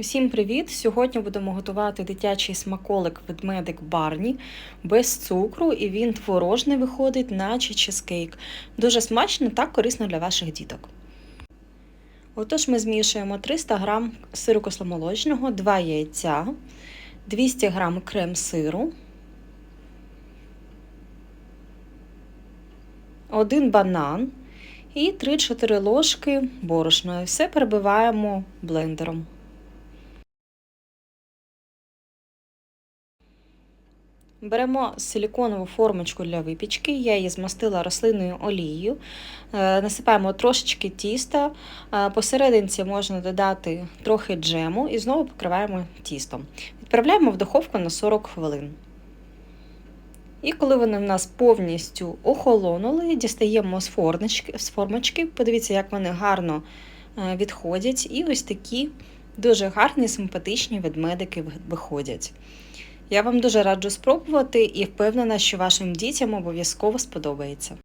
Усім привіт! Сьогодні будемо готувати дитячий смаколик ведмедик Барні без цукру, і він творожний виходить, наче чизкейк. Дуже смачно та корисно для ваших діток. Отож, ми змішуємо 300 г сиру кисломолочного, 2 яйця, 200 г крем сиру, 1 банан і 3-4 ложки борошна. І все перебиваємо блендером. Беремо силіконову формочку для випічки, я її змастила рослинною олією, Е, насипаємо трошечки тіста, Е, посерединці можна додати трохи джему і знову покриваємо тістом. Відправляємо в духовку на 40 хвилин. І коли вони в нас повністю охолонули, дістаємо з формочки, з формочки. Подивіться, як вони гарно е, відходять. І ось такі дуже гарні, симпатичні ведмедики виходять. Я вам дуже раджу спробувати і впевнена, що вашим дітям обов'язково сподобається.